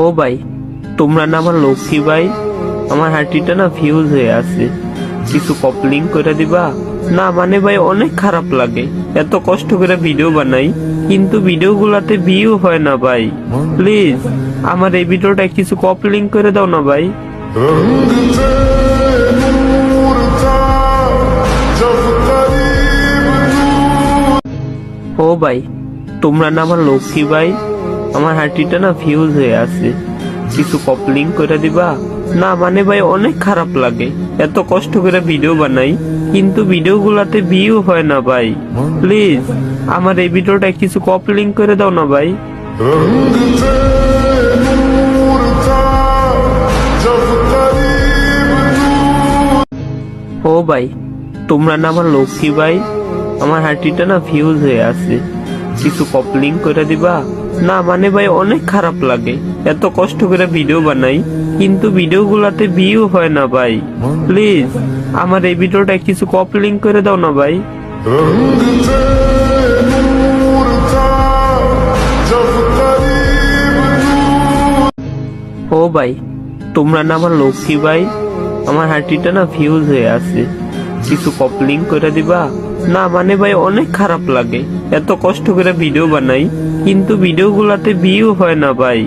ও ভাই, তোমরা না আমার লক্ষ্মী ভাই? আমার হাঁটিটা না ফিউজ হয়ে আছে। কিছু কপলিং করে দিবা? না মানে ভাই, অনেক খারাপ লাগে। এত কষ্ট করে ভিডিও বানাই, কিন্তু ভিডিওগুলোতে ভিউ হয় না ভাই। প্লিজ আমার এই ভিডিওটা কিছু কপলিং করে দাও না ভাই। ও ভাই তোমরা না আমার লক্ষ্মী ভাই, আমার হাঁটিটা না ফিউজ হয়ে আছে। কিছু কপলিং করে দিবা? না মানে ভাই, অনেক খারাপ লাগে। এত কষ্ট করে ভিডিও বানাই, কিন্তু ভিডিও গুলাতে ভিউ হয় না ভাই। প্লিজ আমার এই ভিডিওটা কিছু কপলিং করে দাও না ভাই। ও ভাই, তোমরা না আমার লক্ষ্মী ভাই, আমার হাঁটিটা না ফিউজ হয়ে আছে। কিছু কপলিং করে দিবা? না মানে ভাই, অনেক খারাপ লাগে। এত কষ্ট করে ভিডিও বানাই, কিন্তু ভিডিও গুলাতে ভিউ হয় না ভাই। প্লিজ আমার এই ভিডিওটা কিছু কপলিং করে দাও না ভাই। ও ভাই, তোমরা না আমার লক্ষ্মী ভাই? আমার হাঁটিটা না ফিউজ হয়ে আছে। কিছু কপলিং করে দিবা? না মানে ভাই, অনেক খারাপ লাগে। এত কষ্ট করে ভিডিও বানাই, কিন্তু ভিডিও গুলাতে ভিউ হয় না ভাই।